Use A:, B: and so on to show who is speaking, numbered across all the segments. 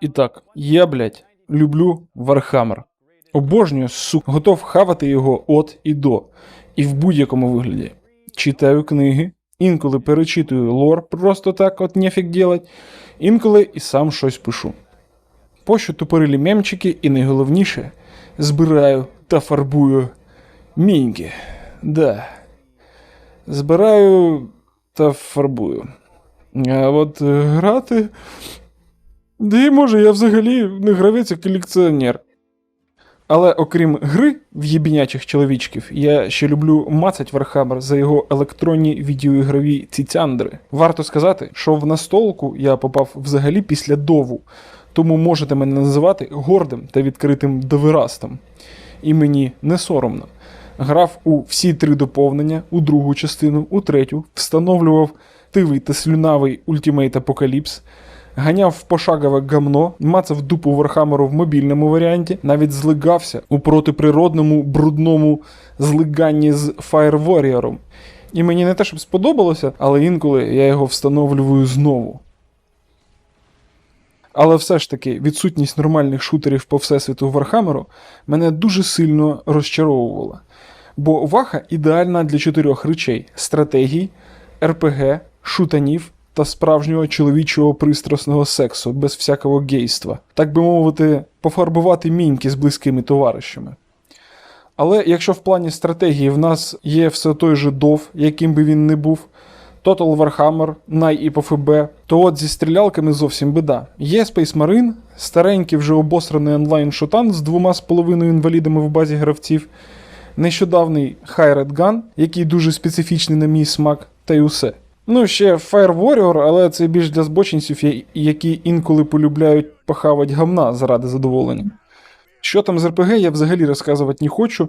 A: І так, я, блядь, люблю Вархаммер. Обожнюю, сук, готов хавати його от і до, і в будь-якому вигляді. Читаю книги, інколи перечитую лор просто так, от нефік делать, інколи і сам щось пишу. Пощу тупорилі мемчики і найголовніше збираю та фарбую міньки. Да. Збираю та фарбую. А от грати. Да і може, я взагалі не гравець, а колекціонер. Але окрім гри в єбінячих чоловічків, я ще люблю мацать Вархаммер за його електронні відеоігрові ціцяндри. Варто сказати, що в настолку я попав взагалі після дову, тому можете мене називати гордим та відкритим довирастом. І мені не соромно. Грав у всі три доповнення, у другу частину, у третю, встановлював тивий та слюнавий Ultimate Apocalypse, ганяв в пошагове гамно, мацав дупу Вархамеру в мобільному варіанті, навіть злигався у протиприродному брудному злиганні з Fire Warrior. І мені не те, щоб сподобалося, але інколи я його встановлюю знову. Але все ж таки відсутність нормальних шутерів по всесвіту Вархамеру мене дуже сильно розчаровувала. Бо ваха ідеальна для чотирьох речей: стратегій, РПГ, шутанів та справжнього чоловічого пристрасного сексу без всякого гейства, так би мовити, пофарбувати міньки з близькими товаришами. Але якщо в плані стратегії в нас є все той же дов, яким би він не був, Total Warhammer, Най і то от зі стрілялками зовсім біда. Є Space Marine, старенький вже обосраний онлайн-шутан з двома з половиною інвалідами в базі гравців, нещодавний High Red Gun, який дуже специфічний на мій смак, та й усе. Ну, ще Fire Warrior, але це більш для збочинців, які інколи полюбляють похавать гамна заради задоволення. Що там з РПГ, я взагалі розказувати не хочу,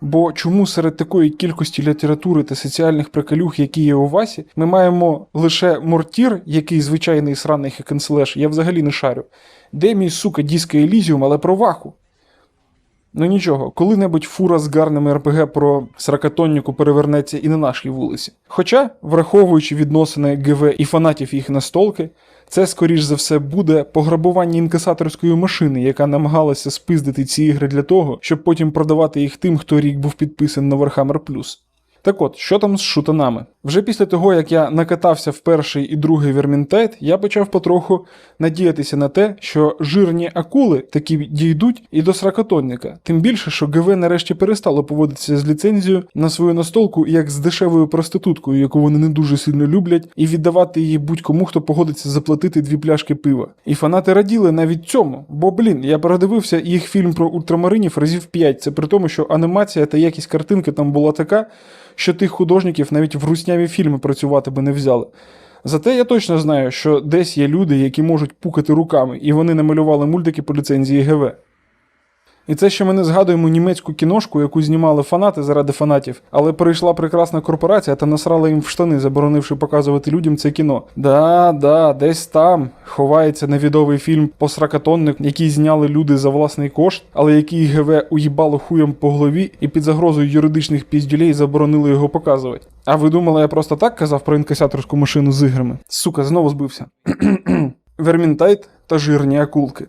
A: бо чому серед такої кількості літератури та соціальних приколюх, які є у Васі, ми маємо лише мортір, який звичайний сраний хекенслеш, я взагалі не шарю. Де мій сука Діска Елізіум, але про ваху? Ну нічого, коли-небудь фура з гарними РПГ про сракатонніку перевернеться і на нашій вулиці. Хоча, враховуючи відносини ГВ і фанатів їх настолки, це, скоріш за все, буде пограбування інкасаторської машини, яка намагалася спиздити ці ігри для того, щоб потім продавати їх тим, хто рік був підписаний на Warhammer. Так от, що там з шутанами? Вже після того, як я накатався в перший і другий Вермінтайт, я почав потроху надіятися на те, що жирні акули такі дійдуть і до сракотонника. Тим більше, що ГВ нарешті перестало поводитися з ліцензією на свою настолку як з дешевою проституткою, яку вони не дуже сильно люблять, і віддавати її будь-кому, хто погодиться заплатити дві пляшки пива. І фанати раділи навіть цьому, бо блін, я передивився їх фільм про ультрамаринів разів 5. Це при тому, що анімація та якість картинки там була така, що тих художників навіть в русняві фільми працювати би не взяли. Зате я точно знаю, що десь є люди, які можуть пукати руками, і вони намалювали мультики по ліцензії ГВ. І це ще ми не згадуємо німецьку кіношку, яку знімали фанати заради фанатів, але прийшла прекрасна корпорація та насрала їм в штани, заборонивши показувати людям це кіно. Да, да, десь там ховається невідомий фільм Посракатонник, який зняли люди за власний кошт, але який ГВ уїбало хуєм по голові і під загрозою юридичних піздюлей заборонили його показувати. А ви думали, я просто так казав про інкасаторську машину з іграми? Сука, знову збився. Вермінтайт та жирні акулки.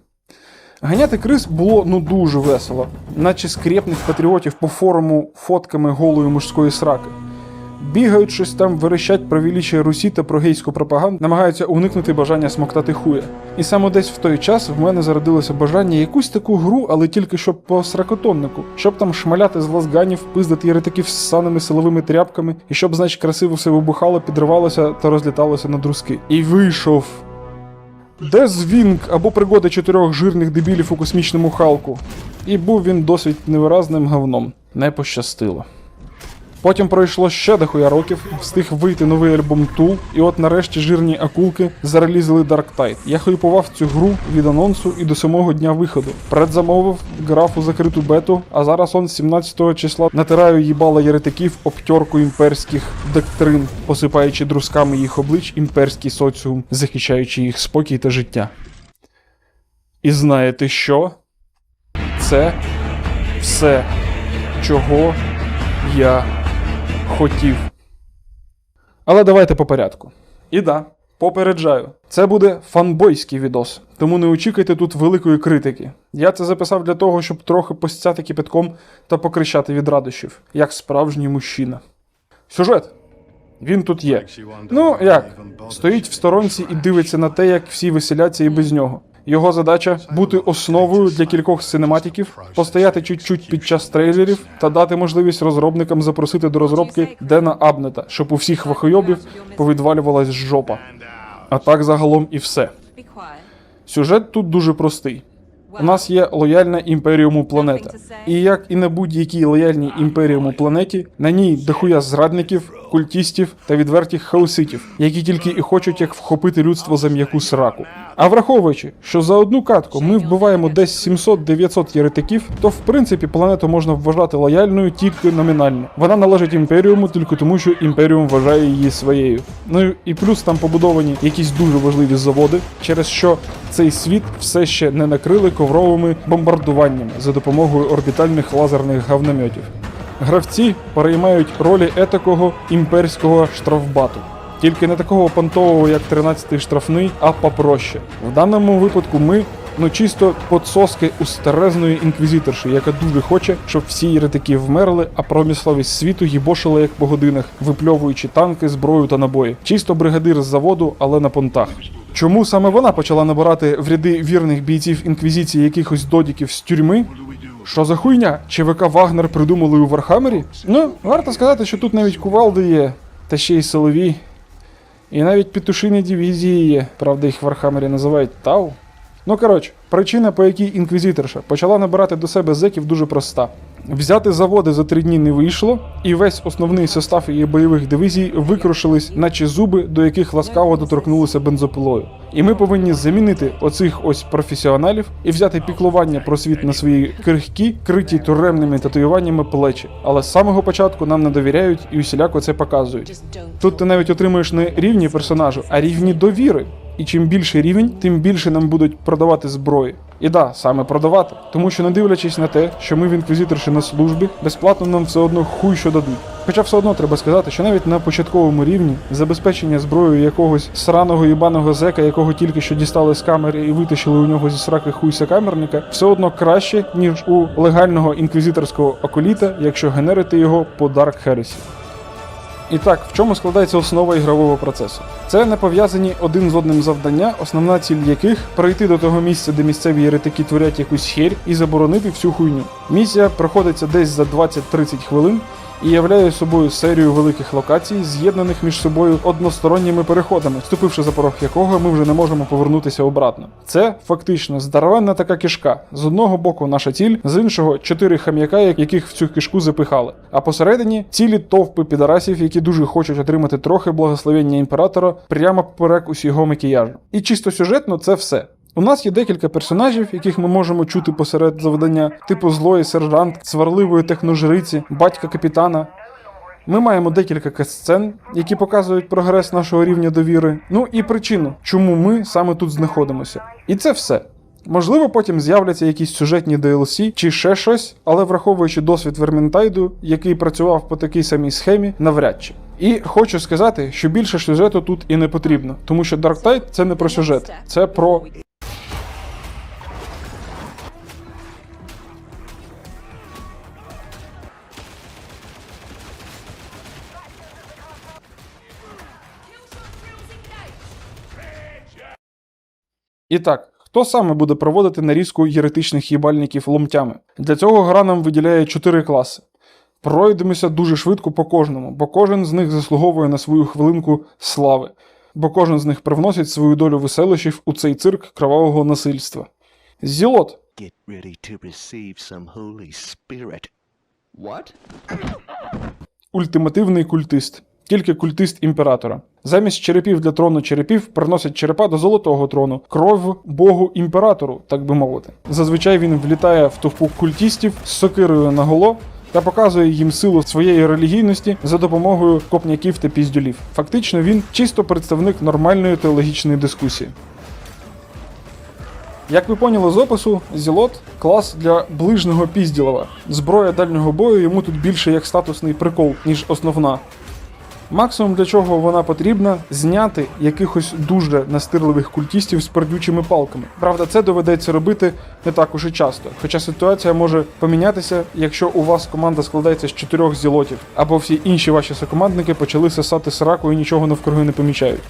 A: Ганяти крис було ну дуже весело, наче скрєпних патріотів по форуму фотками голої мужської сраки. Бігають щось там, верещать про величие Русі та про гейську пропаганду, намагаються уникнути бажання смоктати хуя. І саме десь в той час в мене зародилося бажання якусь таку гру, але тільки щоб по сракотоннику, щоб там шмаляти з лазганів, пиздати єретиків з саними силовими тряпками, і щоб, значить, красиво все вибухало, підривалося та розліталося на друзки. І вийшов Дезвінг або пригоди чотирьох жирних дебілів у космічному халку. І був він досить невиразним говном. Не пощастило. Потім пройшло ще дохуя років, встиг вийти новий альбом Tool, і от нарешті жирні акулки зарелізили Dark Tide. Я хайпував цю гру від анонсу і до самого дня виходу. Предзамовив, грав у закриту бету, а зараз он 17 числа натираю їбала єретиків обтьорку імперських доктрин, посипаючи друзками їх облич імперський соціум, захищаючи їх спокій та життя. І знаєте що? Це все, чого я хотів. Але давайте по порядку. І да, Попереджаю, це буде фанбойський відос, тому не очікуйте тут великої критики. Я це записав для того, щоб трохи постяти кипятком та покричати від радощів, як справжній мужчина. Сюжет. Він тут є. Ну як, стоїть в сторонці і дивиться на те, як всі веселяться і без нього. Його задача бути основою для кількох синематиків, постояти чуть-чуть під час трейлерів та дати можливість розробникам запросити до розробки Дена Абнета, щоб у всіх вахойобів повідвалювалась жопа. А так загалом і все. Сюжет тут дуже простий. У нас є лояльна імперіуму планета. І як і на будь-якій лояльній імперіуму планеті, на ній дохуя зрадників, культістів та відвертих хаоситів, які тільки і хочуть як вхопити людство за м'яку сраку. А враховуючи, що за одну катку ми вбиваємо десь 700-900 єретиків, то в принципі планету можна вважати лояльною тільки номінально. Вона належить імперіуму тільки тому, що імперіум вважає її своєю. Ну і плюс там побудовані якісь дуже важливі заводи, через що цей світ все ще не накрили ковровими бомбардуваннями за допомогою орбітальних лазерних гавнометів. Гравці переймають ролі етакого імперського штрафбату. Тільки не такого понтового, як 13-й штрафний, а попроще. В даному випадку ми ну чисто подсоски у старезної інквізиторші, яка дуже хоче, щоб всі єретики вмерли, а промисловість світу їбошила як по годинах, випльовуючи танки, зброю та набої. Чисто бригадир з заводу, але на понтах. Чому саме вона почала набирати в ряди вірних бійців інквізиції якихось додіків з тюрми? Що за хуйня? ЧВК Вагнер придумали у Вархаммері? Ну, варто сказати, що тут навіть кувалди є, та ще й силові. І навіть петушині дивізії є. Правда, їх в Вархаммері називають Тау. Ну коротше, причина, по якій інквізиторша почала набирати до себе зеків, дуже проста. Взяти заводи за три дні не вийшло, і весь основний состав її бойових дивізій викрушились, наче зуби, до яких ласкаво доторкнулися бензопилою. І ми повинні замінити оцих ось професіоналів і взяти піклування про світ на свої крихкі, криті туремними татуюваннями плечі. Але з самого початку нам не довіряють і усіляко це показують. Тут ти навіть отримуєш не рівні персонажу, а рівні довіри. І чим більший рівень, тим більше нам будуть продавати зброї. І да, саме продавати. Тому що не дивлячись на те, що ми в інквізиторші на службі, безплатно нам все одно хуй що дадуть. Хоча все одно треба сказати, що навіть на початковому рівні забезпечення зброєю якогось сраного їбаного зека, якого тільки що дістали з камери і витащили у нього зі сраки хуйся камерника, все одно краще, ніж у легального інквізиторського околіта, якщо генерити його по Dark Heresy. І так, в чому складається основа ігрового процесу? Це не пов'язані один з одним завдання, основна ціль яких прийти до того місця, де місцеві єретики творять якусь херь, і заборонити всю хуйню. Місія проходиться десь за 20-30 хвилин і являє собою серію великих локацій, з'єднаних між собою односторонніми переходами, ступивши за порог якого ми вже не можемо повернутися обратно. Це фактично здоровенна така кишка. З одного боку наша ціль, з іншого чотири хам'яка, яких в цю кишку запихали. А посередині цілі товпи підарасів, які дуже хочуть отримати трохи благословення імператора прямо поперек усього макіяжу. І чисто сюжетно це все. У нас є декілька персонажів, яких ми можемо чути посеред завдання, типу злої сержант, сварливої техножриці, батька капітана. Ми маємо декілька касцен, які показують прогрес нашого рівня довіри. Ну і причину, чому ми саме тут знаходимося. І це все. Можливо, потім з'являться якісь сюжетні DLC чи ще щось, але враховуючи досвід Вермінтайду, який працював по такій самій схемі, навряд чи. І хочу сказати, що більше сюжету тут і не потрібно, тому що Dark Tide – це не про сюжет, це про І так, хто саме буде проводити нарізку єретичних їбальників ломтями? Для цього гра нам виділяє 4 класи. Пройдемося дуже швидко по кожному, бо кожен з них заслуговує на свою хвилинку слави, бо кожен з них привносить свою долю веселощів у цей цирк кровавого насильства. Зілот.
B: Get ready to receive some Holy Spirit.
C: What?
A: ультимативний культист. Тільки культист імператора. Замість черепів для трону черепів приносять черепа до золотого трону, кров богу імператору, так би мовити. Зазвичай він влітає в товпу культістів з сокирою наголо та показує їм силу своєї релігійності за допомогою копняків та піздюлів. Фактично, він чисто представник нормальної теологічної дискусії. Як ви поняли з опису, Зілот клас для ближнього пізділова. Зброя дальнього бою йому тут більше як статусний прикол, ніж основна. Максимум для чого вона потрібна зняти якихось дуже настирливих культістів з пердючими палками. Правда, це доведеться робити не так уж і часто. Хоча ситуація може помінятися, якщо у вас команда складається з чотирьох зілотів, або всі інші ваші сокомандники почали сосати сраку і нічого навкруги не помічають.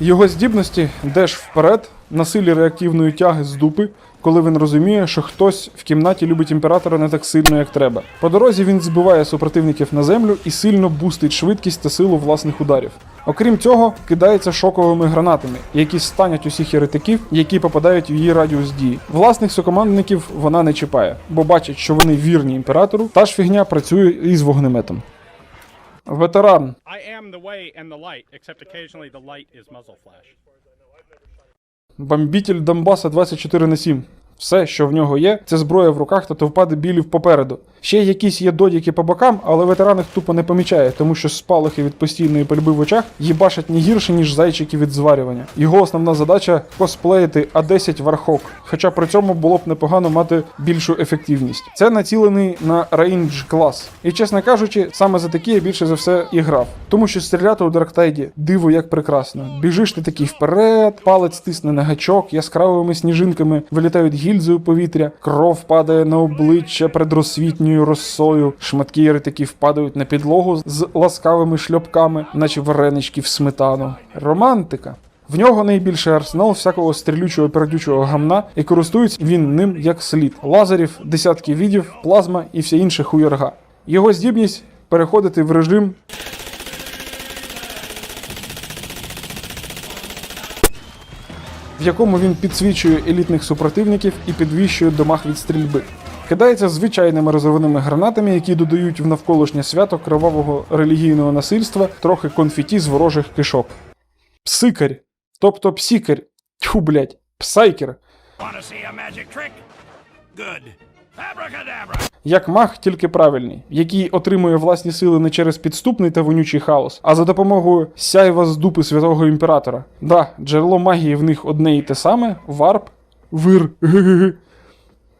A: Його здібності деш вперед на силі реактивної тяги з дупи, коли він розуміє, що хтось в кімнаті любить імператора не так сильно, як треба. По дорозі він збиває супротивників на землю і сильно бустить швидкість та силу власних ударів. Окрім цього, кидається шоковими гранатами, які станять усіх єретиків, які попадають в її радіус дії. Власних сокомандників вона не чіпає, бо бачить, що вони вірні імператору, та ж фігня працює із вогнеметом. Ветеран. Бомбітель Донбаса 24 на 7. Все, що в нього є, це зброя в руках та товпа дебілів попереду. Ще якісь є додіки по бокам, але ветеран їх тупо не помічає, тому що спалахи від постійної пальби в очах їбашать не гірше, ніж зайчики від зварювання. Його основна задача косплеїти А10 Вархок, хоча при цьому було б непогано мати більшу ефективність. Це націлений на рейндж клас. І чесно кажучи, саме за такі я більше за все і грав. Тому що стріляти у Дарктайді диво як прекрасно. Біжиш ти такий вперед, палець тисне на гачок, яскравими сніжинками вилітають гільзи у повітря, кров падає на обличчя предрозсвітньою росою, шматки єретиків падають на підлогу з ласкавими шльопками, наче варенички в сметану. Романтика. В нього найбільший арсенал всякого стрілючого пердючого гамна, і користується він ним як слід: лазерів, десятки відів, плазма і вся інша хуярга. Його здібність переходити в режим в якому він підсвічує елітних супротивників і підвищує домах від стрільби. Кидається звичайними розривними гранатами, які додають в навколишнє свято кривавого релігійного насильства трохи конфеті з ворожих кишок. Псикарь, тобто псікарь, тьфу, блять, псайкер, як маг, тільки правильний, який отримує власні сили не через підступний та вонючий хаос, а за допомогою сяйва з дупи святого імператора. Да, джерело магії в них одне і те саме. Варп, вир.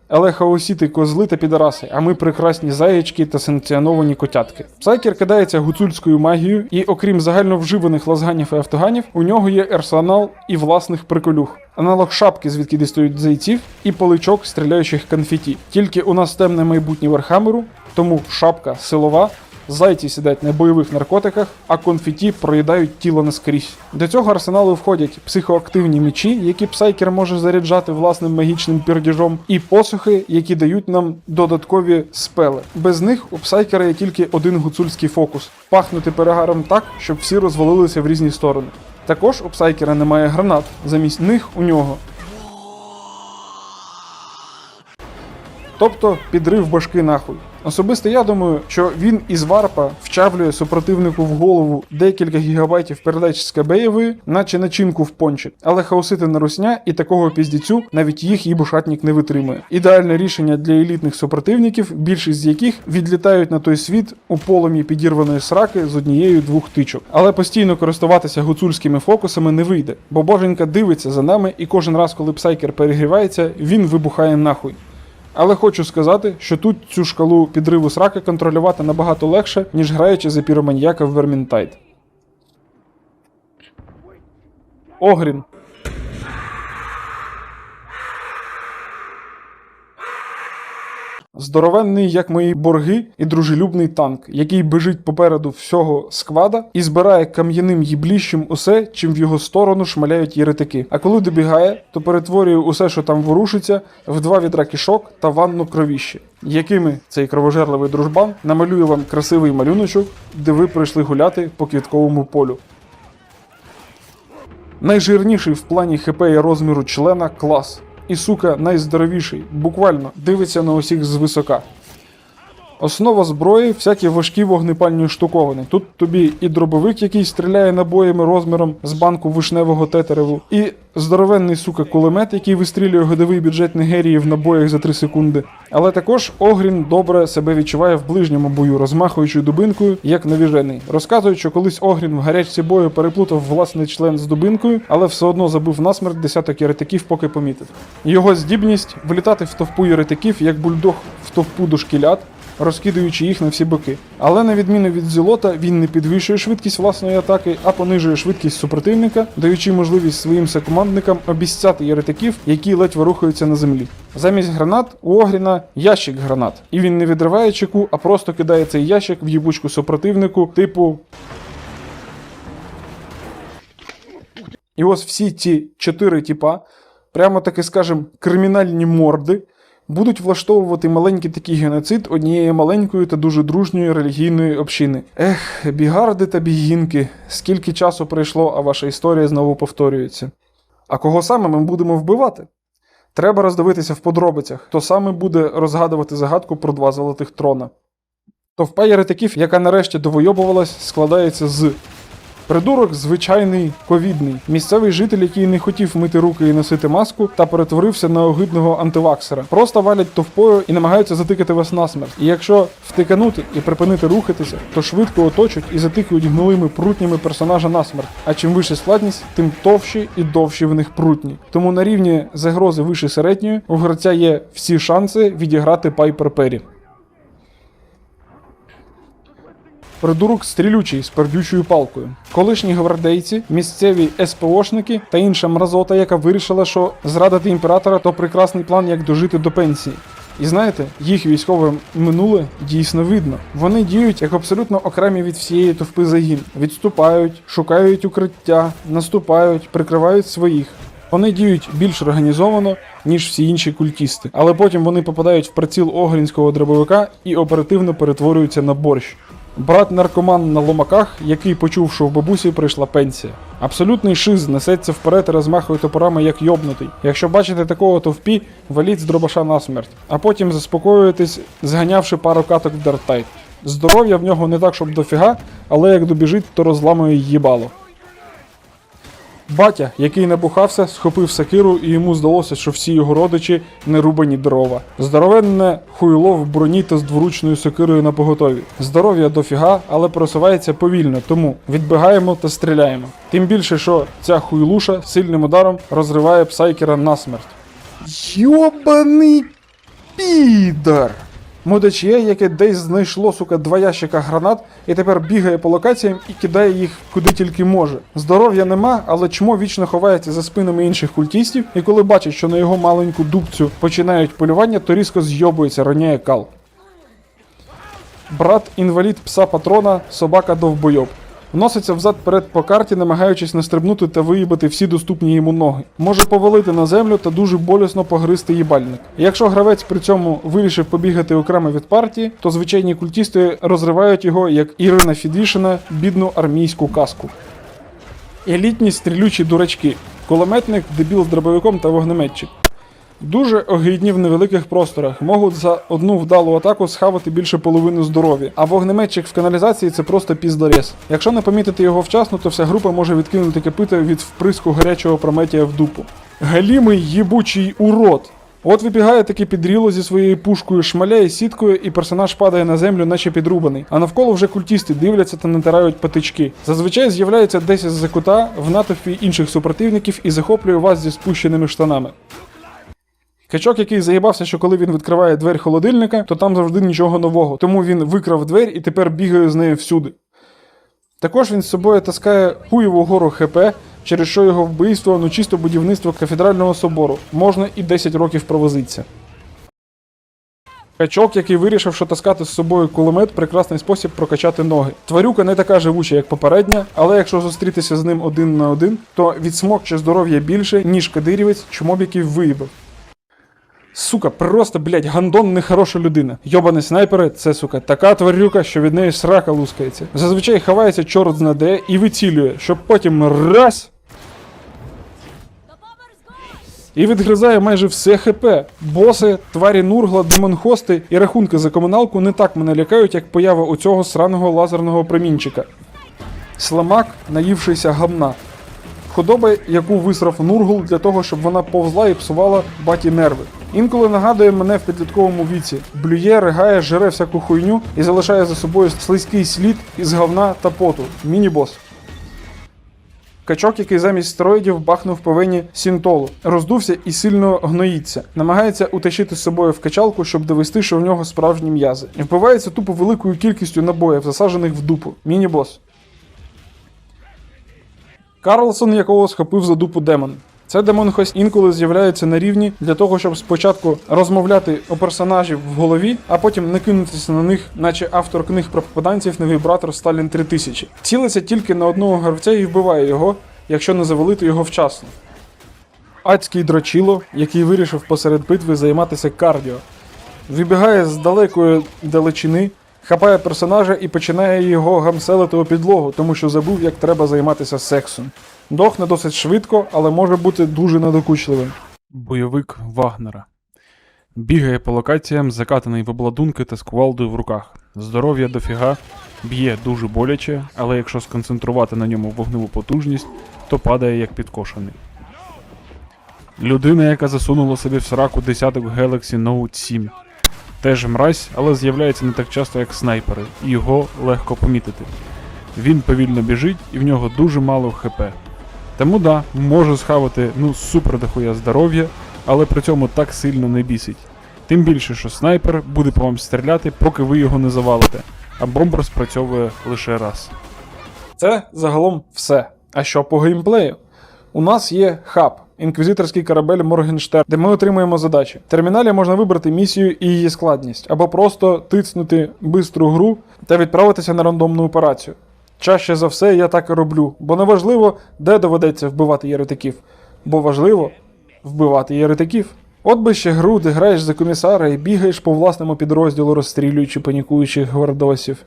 A: Але хаосіти козли та підараси, а ми прекрасні заячки та санкціоновані котятки. Псайкер кидається гуцульською магією, і окрім загальновживаних лазганів і автоганів, у нього є арсенал і власних приколюх. Аналог шапки, звідки дістають зайців, і поличок стріляючих конфеті. Тільки у нас темне майбутнє Вархамеру, тому шапка силова, зайці сидять на бойових наркотиках, а конфеті проїдають тіло наскрізь. До цього арсеналу входять психоактивні мечі, які псайкер може заряджати власним магічним пірдіжом, і посухи, які дають нам додаткові спели. Без них у псайкера є тільки один гуцульський фокус пахнути перегаром так, щоб всі розвалилися в різні сторони. Також у псайкера немає гранат, замість них у нього Тобто підрив башки нахуй. Особисто я думаю, що він із варпа вчавлює супротивнику в голову декілька гігабайтів передач з КБєвої, наче начинку в пончик. Але хаосити на русня і такого піздіцю навіть їх їбушатник не витримує. Ідеальне рішення для елітних супротивників, більшість з яких відлітають на той світ у полум'ї підірваної сраки з однією двох тичок. Але постійно користуватися гуцульськими фокусами не вийде, бо боженька дивиться за нами, і кожен раз, коли псайкер перегрівається, він вибухає нахуй. Але хочу сказати, що тут цю шкалу підриву сраки контролювати набагато легше, ніж граючи за піроманьяка в Вермінтайд. Огрін. Здоровенний, як мої борги, і дружелюбний танк, який бежить попереду всього сквада і збирає кам'яним їбліщем усе, чим в його сторону шмаляють єретики. А коли добігає, то перетворює усе, що там ворушиться, в два відра кішок та ванну кровіще, якими цей кровожерливий дружбан намалює вам красивий малюночок, де ви прийшли гуляти по квітковому полю. Найжирніший в плані ХП і розміру члена клас. І сука, найздоровіший, буквально дивиться на усіх звисока. Основа зброї всякі важкі вогнепальні штуковини. Тут тобі і дробовик, який стріляє набоями розміром з банку вишневого тетереву, і здоровенний сука кулемет, який вистрілює годовий бюджет Нігерії в набоях за 3 секунди. Але також Огрін добре себе відчуває в ближньому бою, розмахуючи дубинкою, як навіжений. Розказують, що колись Огрін в гарячці бою переплутав власний член з дубинкою, але все одно забив насмерть десяток єретиків, поки помітив. Його здібність влітати в товпу єретиків, як бульдог в товпу дошкілят, розкидаючи їх на всі боки. Але на відміну від зілота, він не підвищує швидкість власної атаки, а понижує швидкість супротивника, даючи можливість своїм секомандникам обіцяти єретиків, які ледь ворухаються на землі. Замість гранат у Огріна ящик гранат, і він не відриває чеку, а просто кидає цей ящик в їбучку супротивнику, типу І ось всі ці чотири типа, прямо таки скажем, кримінальні морди, будуть влаштовувати маленький такий геноцид однієї маленької та дуже дружньої релігійної общини. Ех, бігарди та бігінки, скільки часу пройшло, а ваша історія знову повторюється. А кого саме ми будемо вбивати? Треба роздивитися в подробицях, хто саме буде розгадувати загадку про два золотих трона. Товпа єретиків, яка нарешті довойобувалась, складається з Придурок звичайний ковідний, місцевий житель, який не хотів мити руки і носити маску, та перетворився на огидного антиваксера. Просто валять товпою і намагаються затикати вас насмерть. І якщо втиканути і припинити рухатися, то швидко оточать і затикають гнилими прутнями персонажа насмерть. А чим вища складність, тим товщі і довші в них прутні. Тому на рівні загрози вище середньої у гравця є всі шанси відіграти Пайпер Пері. Придурок стрілючий з пердючою палкою. Колишні гвардейці, місцеві СПОшники та інша мразота, яка вирішила, що зрадити імператора то прекрасний план, як дожити до пенсії. І знаєте, їх військове минуле дійсно видно. Вони діють як абсолютно окремі від всієї товпи загін. Відступають, шукають укриття, наступають, прикривають своїх. Вони діють більш організовано, ніж всі інші культісти, але потім вони попадають в приціл огрінського дробовика і оперативно перетворюються на борщ. Брат наркоман на ломаках, який почув, що в бабусі прийшла пенсія. Абсолютний шиз несеться вперед і розмахує топорами як йобнутий. Якщо бачите такого товпі, валіть з дробаша насмерть, а потім заспокоюєтесь, зганявши пару каток в дартайт. Здоров'я в нього не так, щоб дофіга, але як добіжить, то розламує їбало. Батя, який набухався, схопив сакиру, і йому здалося, що всі його родичі не рубані дрова. Здоровенне хуйло в броні та з дворучною сокирою на поготові. Здоров'я дофіга, але просувається повільно, тому відбігаємо та стріляємо. Тим більше, що ця хуйлуша сильним ударом розриває псайкера насмерть. Йобаний підар! Мудачє, яке десь знайшло, сука, два ящика гранат і тепер бігає по локаціям і кидає їх куди тільки може. Здоров'я нема, але чмо вічно ховається за спинами інших культістів, і коли бачить, що на його маленьку дубцю починають полювання, то різко зйобується, роняє кал. Брат інвалід пса патрона, собака довбойоб. Вноситься взад-перед по карті, намагаючись настрибнути та виїбати всі доступні йому ноги. Може повалити на землю та дуже болісно погризти їбальник. Якщо гравець при цьому вирішив побігати окремо від партії, то звичайні культісти розривають його як Ірина Фідвішина бідну армійську каску. Елітні стрілючі дурачки, кулеметник, дебіл з дробовиком та вогнеметчик. Дуже огидні в невеликих просторах, можуть за одну вдалу атаку схавати більше половини здоров'я, а вогнеметчик в каналізації це просто піздорез. Якщо не помітити його вчасно, то вся група може відкинути копита від вприску гарячого прометія в дупу. Галімий їбучий урод! От вибігає таки підріло зі своєю пушкою, шмаляє сіткою, і персонаж падає на землю, наче підрубаний. А навколо вже культісти дивляться та натирають патички. Зазвичай з'являється десь з-за кута в натовпі інших супротивників і захоплює вас зі спущеними штанами. Качок, який заїбався, що коли він відкриває двері холодильника, то там завжди нічого нового. Тому він викрав двері і тепер бігає з нею всюди. Також він з собою таскає хуєву гору ХП, через що його вбивство, ну чисто будівництво кафедрального собору. Можна і 10 років провозитися. Качок, який вирішив, що таскати з собою кулемет прекрасний спосіб прокачати ноги. Тварюка не така живуча, як попередня, але якщо зустрітися з ним один на один, то відсмокче здоров'я більше, ніж кадирівець, який виїбав. Сука, просто, блядь, гандон нехороша людина. Йобані снайпери, це, сука, така тварюка, що від неї срака лускається. Зазвичай ховається чорт знаде і вицілює, щоб потім раз. І відгризає майже все ХП. Боси, тварі Нургла, демонхости і рахунки за комуналку не так мене лякають, як поява у цього сраного лазерного промінчика. Сламак, наївшийся гамна. Худоба, яку висрав Нургул для того, щоб вона повзла і псувала баті нерви. Інколи нагадує мене в підлітковому віці. Блює, ригає, жере всяку хуйню і залишає за собою слизький слід із говна та поту. Міні-бос. Качок, який замість стероїдів бахнув по вені сінтолу, роздувся і сильно гноїться. Намагається утащити з собою в качалку, щоб довести, що в нього справжні м'язи. Вбивається тупо великою кількістю набоїв, засаджених в дупу. Міні-бос. Карлсон, якого схопив за дупу демон. Це демон хоч інколи з'являється на рівні для того, щоб спочатку розмовляти у персонажів в голові, а потім не кинутися на них, наче автор книг про попаданців на вібратор Сталін 3000. Цілиться тільки на одного гравця і вбиває його, якщо не завалити його вчасно. Адський дрочило, який вирішив посеред битви займатися кардіо. Вибігає з далекої далечини, хапає персонажа і починає його гамселити у підлогу, тому що забув, як треба займатися сексом. Дохне досить швидко, але може бути дуже надокучливим. Бойовик Вагнера. Бігає по локаціям, закатаний в обладунки та з кувалдою в руках. Здоров'я дофіга, б'є дуже боляче, але якщо сконцентрувати на ньому вогневу потужність, то падає як підкошений. Людина, яка засунула собі в сраку десяток Galaxy Note 7. Теж мразь, але з'являється не так часто, як снайпери, і його легко помітити. Він повільно біжить і в нього дуже мало ХП. Тому да, може схавати ну супер дохуя здоров'я, але при цьому так сильно не бісить. Тим більше, що снайпер буде по вам стріляти, поки ви його не завалите, а бомбер спрацьовує лише раз. Це загалом все. А що по геймплею? У нас є хаб, інквізиторський корабель Моргенштерн, де ми отримуємо задачі. В терміналі можна вибрати місію і її складність, або просто тицнути бистру гру та відправитися на рандомну операцію. Чаще за все я так і роблю, бо не важливо, де доведеться вбивати єретиків, бо важливо вбивати єретиків. От би ще гру, де граєш за комісара і бігаєш по власному підрозділу, розстрілюючи панікуючих гвардосів.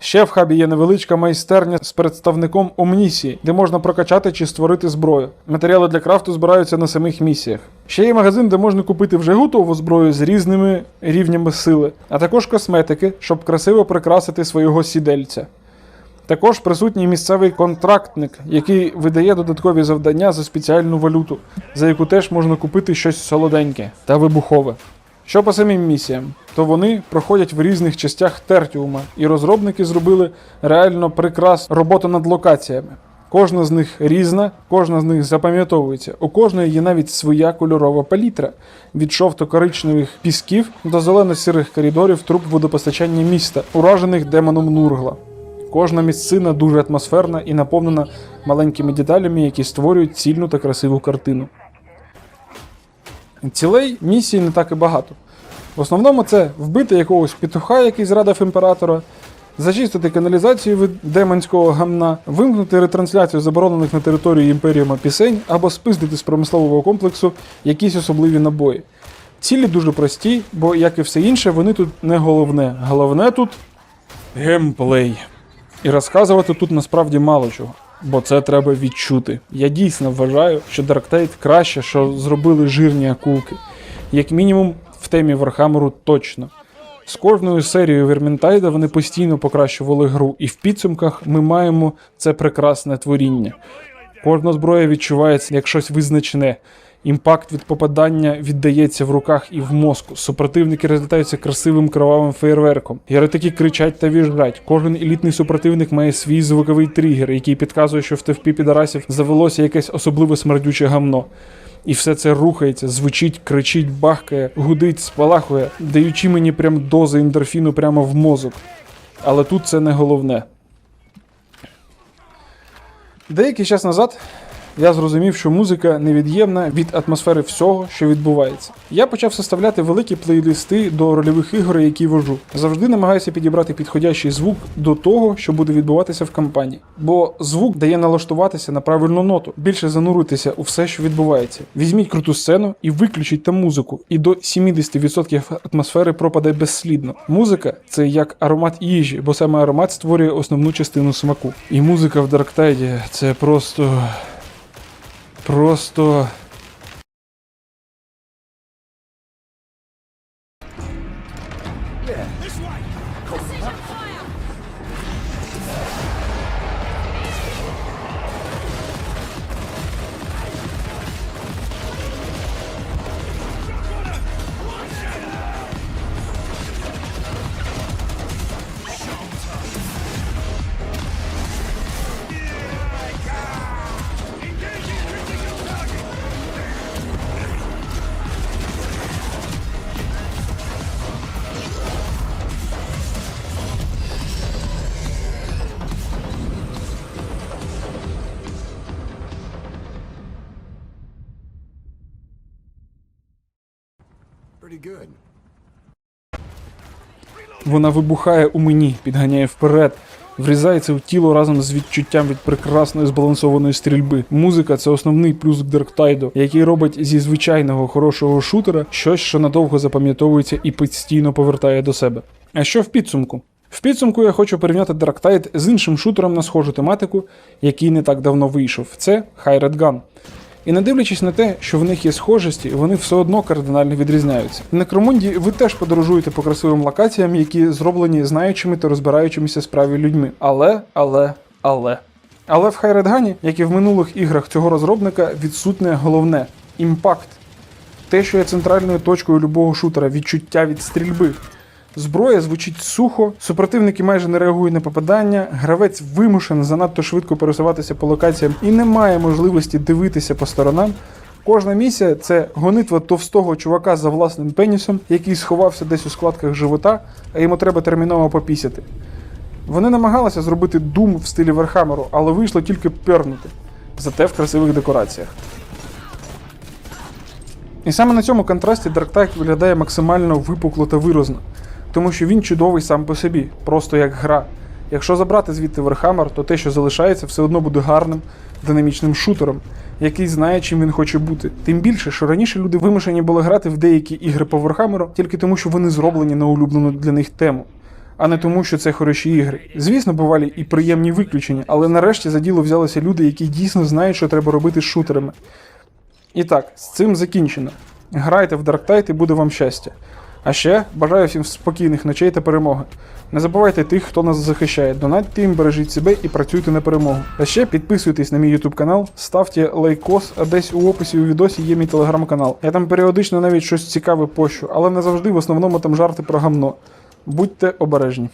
A: Ще в хабі є невеличка майстерня з представником омнісії, де можна прокачати чи створити зброю. Матеріали для крафту збираються на самих місіях. Ще є магазин, де можна купити вже готову зброю з різними рівнями сили, а також косметики, щоб красиво прикрасити свого сідельця. Також присутній місцевий контрактник, який видає додаткові завдання за спеціальну валюту, за яку теж можна купити щось солоденьке та вибухове. Що по самим місіям, то вони проходять в різних частях Тертіума, і розробники зробили реально прекрасну роботу над локаціями. Кожна з них різна, кожна з них запам'ятовується. У кожної є навіть своя кольорова палітра від жовто-коричневих пісків до зелено-сірих коридорів труб водопостачання міста, уражених демоном Нургла. Кожна місцина дуже атмосферна і наповнена маленькими деталями, які створюють цільну та красиву картину. Цілей місії не так і багато. В основному це вбити якогось петуха, який зрадив імператора, зачистити каналізацію від демонського гамна, вимкнути ретрансляцію заборонених на території імперіума пісень або спиздити з промислового комплексу якісь особливі набої. Цілі дуже прості, бо, як і все інше, вони тут не головне. Головне тут геймплей. І розказувати тут насправді мало чого, бо це треба відчути. Я дійсно вважаю, що Tide краще, що зробили жирні акулки. Як мінімум, в темі Вархамеру точно. З кожною серією Вермінтайда вони постійно покращували гру, і в підсумках ми маємо це прекрасне творіння. Кожна зброя відчувається як щось визначне. Імпакт від попадання віддається в руках і в мозку. Супротивники розлітаються красивим кровавим феєрверком. Єретики кричать та віжгать. Кожен елітний супротивник має свій звуковий тригер, який підказує, що в тевпі підарасів завелося якесь особливе смердюче гамно. І все це рухається, звучить, кричить, бахкає, гудить, спалахує, даючи мені прям дози ендорфіну прямо в мозок. Але тут це не головне. Деякий час назад я зрозумів, що музика невід'ємна від атмосфери всього, що відбувається. Я почав составляти великі плейлисти до рольових ігор, які вожу. Завжди намагаюся підібрати підходящий звук до того, що буде відбуватися в кампанії. Бо звук дає налаштуватися на правильну ноту, більше зануритися у все, що відбувається. Візьміть круту сцену і виключіть там музику, і до 70% атмосфери пропаде безслідно. Музика це як аромат їжі, бо саме аромат створює основну частину смаку. І музика в Дарктайді це просто. Просто. Вона вибухає у мені, підганяє вперед, врізається в тіло разом з відчуттям від прекрасної збалансованої стрільби. Музика це основний плюс Дарктайду, який робить зі звичайного хорошого шутера щось, що надовго запам'ятовується і постійно повертає до себе. А що в підсумку? В підсумку я хочу порівняти Darktide з іншим шутером на схожу тематику, який не так давно вийшов. Це High Red Gun. І не дивлячись на те, що в них є схожості, вони все одно кардинально відрізняються. В Некромунді ви теж подорожуєте по красивим локаціям, які зроблені знаючими та розбираючимися справі людьми. Але, але, але. Але в Хайредгані, як і в минулих іграх цього розробника, відсутне головне імпакт. Те, що є центральною точкою любого шутера, відчуття від стрільби. Зброя звучить сухо, супротивники майже не реагують на попадання, гравець вимушений занадто швидко пересуватися по локаціям і не має можливості дивитися по сторонам. Кожна місія це гонитва товстого чувака за власним пенісом, який сховався десь у складках живота, а йому треба терміново попісяти. Вони намагалися зробити дум в стилі Вархамеру, але вийшло тільки пернути, зате в красивих декораціях. І саме на цьому контрасті Darktide виглядає максимально випукло та виразно, тому що він чудовий сам по собі, просто як гра. Якщо забрати звідти Warhammer, то те, що залишається, все одно буде гарним, динамічним шутером, який знає, чим він хоче бути. Тим більше, що раніше люди вимушені були грати в деякі ігри по Warhammer тільки тому, що вони зроблені на улюблену для них тему. А не тому, що це хороші ігри. Звісно, бувалі і приємні виключення, але нарешті за діло взялися люди, які дійсно знають, що треба робити з шутерами. І так, з цим закінчено. Грайте в Darktide і буде вам щастя. А ще бажаю всім спокійних ночей та перемоги. Не забувайте тих, хто нас захищає. Донатьте їм, бережіть себе і працюйте на перемогу. А ще підписуйтесь на мій YouTube канал, ставте лайкос, а десь у описі у відосі є мій телеграм-канал. Я там періодично навіть щось цікаве пощу, але не завжди в основному там жарти про гамно. Будьте обережні.